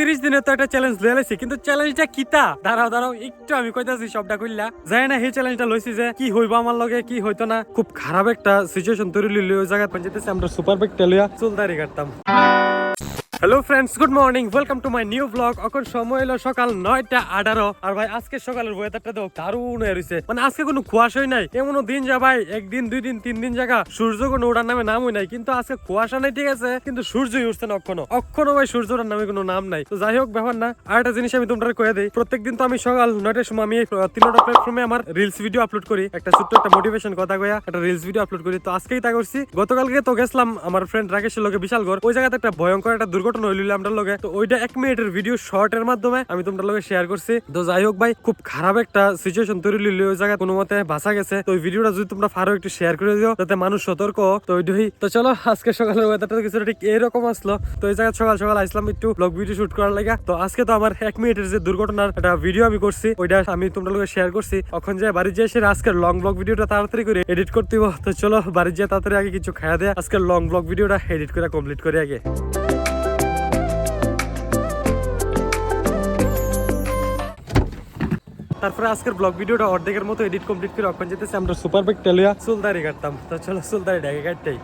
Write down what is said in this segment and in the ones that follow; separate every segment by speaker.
Speaker 1: তিরিশ দিনের তো একটা চ্যালেঞ্জ লেলেছি কিন্তু চ্যালেঞ্জটা কিতা দাঁড়াও দাঁড়াও, একটু আমি কইতাছি সবটা কইলা। যাই না সেই চ্যালেঞ্জটা লইছি যে কি হইবো আমার লগে, কি হইতো না। খুব খারাপ একটা সিচুয়েশন তৈরি লইলি, ওই জায়গায় পৌঁছাতেছি আমরা সুপার বাইকটা লইয়া চুল দাঁড়িয়ে কাটতাম। Hello friends good morning welcome to my new blog এখন সময় হলো সকাল নয়টা আঠারো। আর ভাই, আজকে সকালের ওয়েদারটা তো দারুণ হয়ে রয়েছে মানে আজকে কোনো কুয়াশাই নাই। এমনও দিন যা ভাই, একদিন, দুই দিন, তিন দিন জায়গা সূর্য কোনো ওঠার নামে নামই নাই। কিন্তু আজকে কুয়াশা নাই, ঠিক আছে, কিন্তু সূর্যই উঠছে না অক্ষণ অক্ষণও ভাই সূর্য ওঠার নামে কোনো নাম নাই। তো যাই হোক, ব্যাপার না। আর একটা জিনিস আমি তোমরা কয়ে দিই, প্রত্যেকদিন তো আমি সকাল নয়টার সময় আমি তিনটা প্ল্যাটফর্মে আমার রিলস ভিডিও আপলোড করি। একটা ছোট্ট একটা মোটিভেশন কথা কয়া একটা রিলস ভিডিও আপলোড করি। তো আজকেই তা করছি। গতকালকে তো গেছিলাম আমার ফ্রেন্ড রাকেশের লোকে বিশালগড়। ওই জায়গাতে একটা ভয়ঙ্কর একটা দুর্ঘটনা হইল আমরা লগে। তো ওইটা এক মিনিটের ভিডিও শর্ট এর মাধ্যমে আমি তোমরা লগে শেয়ার করছি। তো যাই হোক ভাই, খুব খারাপ একটা সিচুয়েশন তৈরি হইল ওই জায়গায়, কোনো মতে বাঁচা গেছে। তো ওই ভিডিওটা যদি তোমরা পারো একটু শেয়ার করে দিও, যাতে মানুষ সতর্ক। তো ওইটাই তো চলো, আজকে সকালের ওয়েদারটা কিছুটা ঠিক এরকম আসলো। তো এই জায়গায় সকাল সকাল আসলাম একটু ব্লগ ভিডিও শুট করার লাগা। তো আজকে তো আমার এক মিনিটের যে দুর্ঘটনার একটা ভিডিও আমি করছি, ওইটা আমি তোমরা লগে শেয়ার করছি। এখন যে বাড়ি যে এসে আজকের লং ব্লগ ভিডিওটা তাড়াতাড়ি করে এডিট করতে। তো চলো, বাড়ি যে তাড়াতাড়ি আগে কিছু খাওয়া দেয়, আজকের লং ব্লগ ভিডিওটা এডিট করে কমপ্লিট করে আগে। তারপরে আজকের ব্লগ ভিডিওটা অর্ধেকের মতো এডিট কমপ্লিট করে এখন যেতেছি আমরা সুপার বাইক টেলিয়া চুলদারি কাটতাম। তো চলো চুলদারি ডাকে কাটতেই।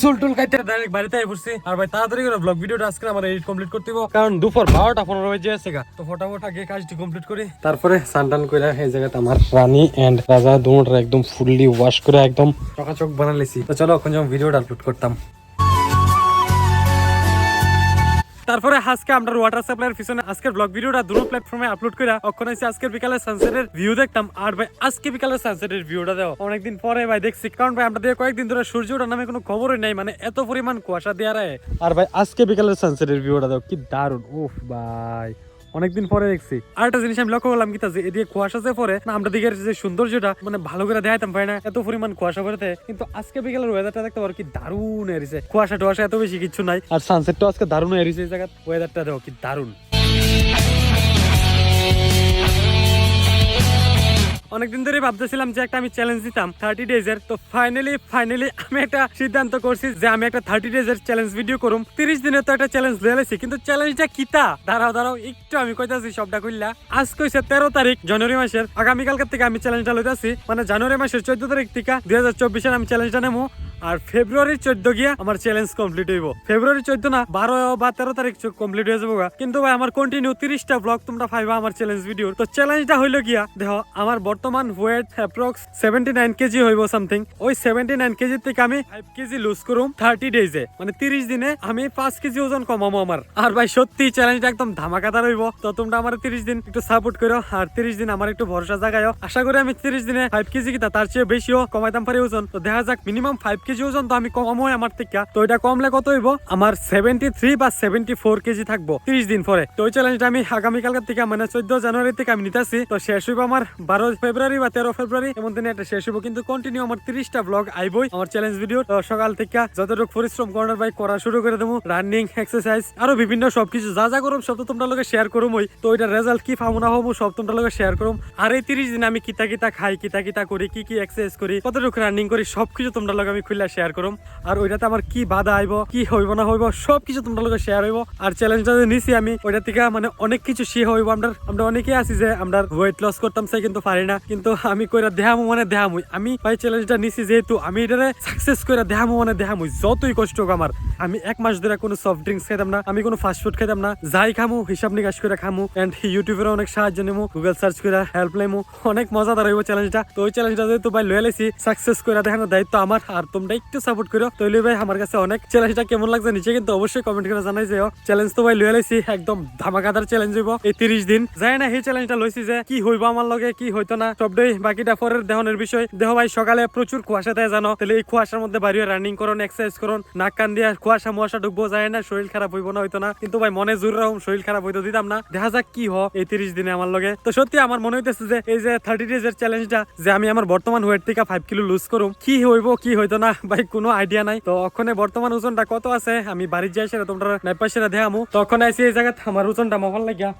Speaker 1: চুল টুল কাটতে ডাইরেক্ট বাড়িতে আই আর তাড়াতাড়ি করে ব্লগ ভিডিওটা আজকে আমার এডিট কমপ্লিট করতে কারণ দুপুর বারোটা পনেরো বাজে আছে তো ফটাফট আগে কাজটি কমপ্লিট করি। তারপরে সানটান করে এই জায়গাতে আমার রানী এন্ড রাজা দুটা একদম ফুললি ওয়াশ করে একদম চকাচক বানালেছি তো চলো এখন যখন ভিডিওটা আপলোড করতাম। তারপরে আজকে আমরা ওয়াটার সাপ্লাইয়ের পিছনে আজকের ব্লগ ভিডিওটা দুটো প্ল্যাটফর্মে আপলোড করে অক্ষণ হয়েছে। আজকের বিকালে সানসেটের ভিউ দেখতাম, আর ভাই আজকে বিকালে সানসেটের ভিউটা দেওয়া অনেকদিন পরে ভাই দেখছি। কারণ ভাই আমরা দিয়ে কয়েকদিন ধরে সূর্য ওঠার নামে কোনো খবরই নাই মানে এত পরিমাণ কুয়াশা দেওয়া আর ভাই আজকে বিকালের সানসেটের ভিউটা দাও কি দারুণ। উফ ভাই অনেকদিন পরে দেখছি। আর একটা জিনিস আমি লক্ষ্য করলাম কি যে এদিকে কুয়াশা যে পরে না, আমরা দিকের যে সৌন্দর্যটা মানে ভালো করে দেখাইতাম পারি না, এত পরিমাণ কুয়াশা পড়েতে কিন্তু আজকে বিকেলের ওয়েদারটা দেখতে পারো কি দারুণ এরিছে। কুয়াশা টুয়াশা এত বেশি কিছু নাই। আর সানসেটটা আজকে দারুণ এরিছে, এই জায়গা ওয়েদারটা দেখো কি দারুণ। অনেকদিন ধরে ভাবতেছিলাম যে একটা আমি চ্যালেঞ্জ দিতাম থার্টি ডেজ এর। তো ফাইনালি ফাইনালি আমি একটা সিদ্ধান্ত করছি যে আমি একটা থার্টি ডেজ এর চ্যালেঞ্জ ভিডিও করুম। তিরিশ দিনে তো একটা চ্যালেঞ্জ দিয়েছি কিন্তু চ্যালেঞ্জটা কিতা দাঁড়াও দাঁড়াও, একটু আমি কইতাছি সবটা কইলা। আজ কইছে তেরো তারিখ, জানুয়ারি মাসের। আগামীকালকার থেকে আমি চ্যালেঞ্জটা লইতাছি। মানে জানুয়ারি মাসের চোদ্দ তারিখ থেকে দুই হাজার চব্বিশের আমি চ্যালেঞ্জটা নেব আর ফেব্রুয়ারি চোদ্দ গিয়া আমার চ্যালেঞ্জ কমপ্লিট হইব। ফেব্রুয়ারি চোদ্দ না, বারো বা তেরো তারিখ কমপ্লিট হয়ে যাব কিন্তু ভাই, আমার কন্টিনিউ তিরিশটা ব্লগ তোমরা পাইবা আমার চ্যালেঞ্জ ভিডিও তো চ্যালেঞ্জটা হইল গিয়া, দেখো, আমার বর্তমান weight approx seventy nine KG হইব সামথিং ওই সেভেন্টি নাইন কেজি থেকে আমি ফাইভ কেজি লুজ করুম থার্টি ডেজে মানে তিরিশ দিনে আমি পাঁচ কেজি ওজন কমাবো আমার। আর ভাই, সত্যি চ্যালেঞ্জটা একদম ধামাকাদার হইব। তো তোমরা আমার তিরিশ দিন একটু সাপোর্ট করো আর তিরিশ দিন আমার একটু ভরসা জাগায়। আশা করি আমি তিরিশ দিনে ফাইভ কেজি কিতা তার চেয়ে বেশিও কমাইতাম পারি ওজন। তো দেখা যাক মিনিমাম ফাইভ কেজি ওজন তো আমি কমাবো আমার থেকে। তো এটা কমলে কত হইব? আমার সেভেন্টি থ্রি বা সেভেন্টি ফোর কেজি থাকব তিরিশ দিন পরে। তো ওই চ্যালেঞ্জটা আমি আগামীকালকের থেকে মানে চোদ্দ জানুয়ারি থেকে আমি নিতেছি। তো শেষ হইব আমার বারো ফেব্রুয়ারি বা তেরো ফেব্রুয়ারি। এমন দিনে একটা শেষ হইব, কিন্তু কন্টিনিউ আমার তিরিশটা ব্লগ আইবই আমার চ্যালেঞ্জ ভিডিও তো সকাল থেকে যতটুকু পরিশ্রম করার ভাই, করা শুরু করে দেবো। রানিং এক্সারসাইজ আরও বিভিন্ন সবকিছু। যা যা করুম, সব তো তোমরা লোকে শেয়ার করুম ওই তো ওইটার রেজাল্ট কি পাবো না হব সব তোমরা লোকে শেয়ার করুম। আর এই তিরিশ দিন আমি কিতা কিতা খাই, কিতা কিতা করি, কি কি এক্সারসাইজ করি, কতটুকু রানিং করি, সবকিছু তোমরা লোক আমি খুলে শেয়ার করুম। আর ওইটাতে আমার কি বাধা আইব, কি হইব না হইব, সবকিছু তোমরা লোকে শেয়ার হইব। আর চ্যালেঞ্জটা যে নিছি আমি, ওইটা থেকে মানে অনেক কিছু শিখে হইব। আমরা আমরা অনেকেই আছি যে আমরা ওয়েট লস করতাম সেই কিন্তু পারি না। কিন্তু আমি কইরা দেহামু মানে দেহামুই আমি ভাই চ্যালেঞ্জটা নিছি যেহেতু, আমি এটারে সাকসেস কইরা দেহামু মানে দেহামুই যতই কষ্ট হোক আমার, আমি এক মাস ধরে কোনো সফট ড্রিঙ্কস খেতাম না, আমি কোনো ফাস্ট ফুড খেতাম না। যাই খামু, হিসাব নিকাশ করে খামু। এন্ড ইউটিউবের অনেক সাহায্য নেব গুগল সার্চ করে হেল্প নেমু। অনেক মজাদার হইব চ্যালেঞ্জটা তো ওই চ্যালেঞ্জটা যেহেতু ভাই লয়ে লেছি সাকসেস করে দেখানোর দায়িত্ব আমার, আর তোমরা একটু সাপোর্ট করো তৈলি ভাই, আমার কাছে অনেক চ্যালেঞ্জটা কেমন লাগছে নিচে কিন্তু অবশ্যই কমেন্ট করে জানাই যে চ্যালেঞ্জ তো ভাই লয়ে লেছি একদম ধামাকাদার চ্যালেঞ্জ হইব। এই তিরিশ দিন। যাই না সেই চ্যালেঞ্জটা লইছি যে কি হইব আমার লগে, কি হইতো না। সবটাই বাকিটা পরের দেহনের বিষয়। দেহ ভাই, সকালে প্রচুর কুয়াশা দেয় জানো। তাহলে এই কুয়াশার মধ্যে বাড়িয়ে রানিং করুন এক্সারসাইজ করুন। নাক কান দিয়ে কুয়াশা মুয়াশা ঢুকবো যায় না শরীর খারাপ হইব না হইতো না। কিন্তু ভাই, মনে জোর রকম শরীর খারাপ হইতো, দিতাম না। দেখা যাক কি হ এই তিরিশ দিনে আমার লগে। তো সত্যি আমার মনে হইতেছে যে এই যে থার্টি ডেজ এর চ্যালেঞ্জটা যে আমি আমার বর্তমান ওয়েট থেকে ফাইভ কিলো লুজ করুম। কি হইব, কি হইতো না ভাই, কোনো আইডিয়া নাই। তো ওখানে বর্তমান ওজনটা কত আছে? আমি বাড়ির যাই সেটা তোমরা নাইপা সেটা দেখামু। তখন আইসি এই জায়গায় আমার ওজনটা মহল লাগিয়া।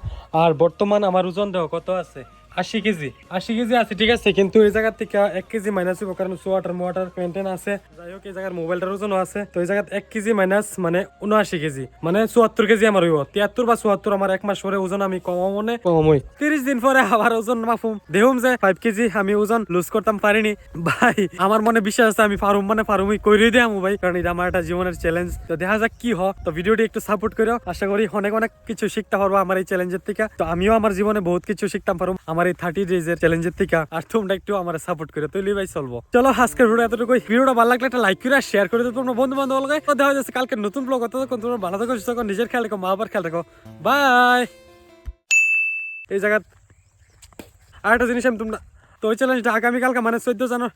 Speaker 1: আর বর্তমান আমার ওজন দেহ কত আছে? আশি কেজি আশি কেজি আছে ঠিক আছে কিন্তু এই জায়গা থেকে এক কেজি মাইনাস হইব কারণ সোয়াটার মোয়াটার মেনটেন আছে। যাই হোক এই জায়গার মোবাইলটার ওজনও আছে। তো এই জায়গাত এক কেজি মাইনাস মানে উনআশি কেজি মানে চুয়াত্তর কেজি আমার হইব। তিয়াত্তর বা চুয়াত্তর আমার এক মাস পরে ওজন আমি কমাবো মনে কমামই তিরিশ দিন পরে আবার ওজন মাফুম। দেহুম যে ফাইভ কেজি আমি ওজন লুজ করতাম পারিনি। ভাই আমার মনে বিশ্বাস আছে আমি পারুম মানে পারুমই কইরে দিয়াম ভাই। কারণ এটা আমার একটা জীবনের চ্যালেঞ্জ তো দেখা যাক কি হয়। তো ভিডিওটি একটু সাপোর্ট করো আশা করি অনেক অনেক কিছু শিখতে পারব আমার এই চ্যালেঞ্জের থেকে। তো আমিও আমার জীবনে বহুত কিছু শিখতাম পারব আমার এই থার্টি ডেজ এর চ্যালেঞ্জের থেকে আর তোমরা একটু আমার সাপোর্ট করে তৈরি ভাই চলবো। চলো, আজকের ভিডিও এতটুকু ভিডিওটা ভালো লাগলে একটা লাইক করে শেয়ার করে দেবো তোমরা বন্ধু বান্ধব দেখা যাচ্ছে কালকে নতুন ব্লগ অত তোমরা ভালো থাকো, সুস্থ নিজের খেয়াল রেখো, মা বাবার খেয়াল রেখো। বাই এই জায়গা আর একটা জিনিস আমি তোমরা তো ওই চ্যালেঞ্জটা আগামীকালকে মানে চোদ্দ জানুয়ারি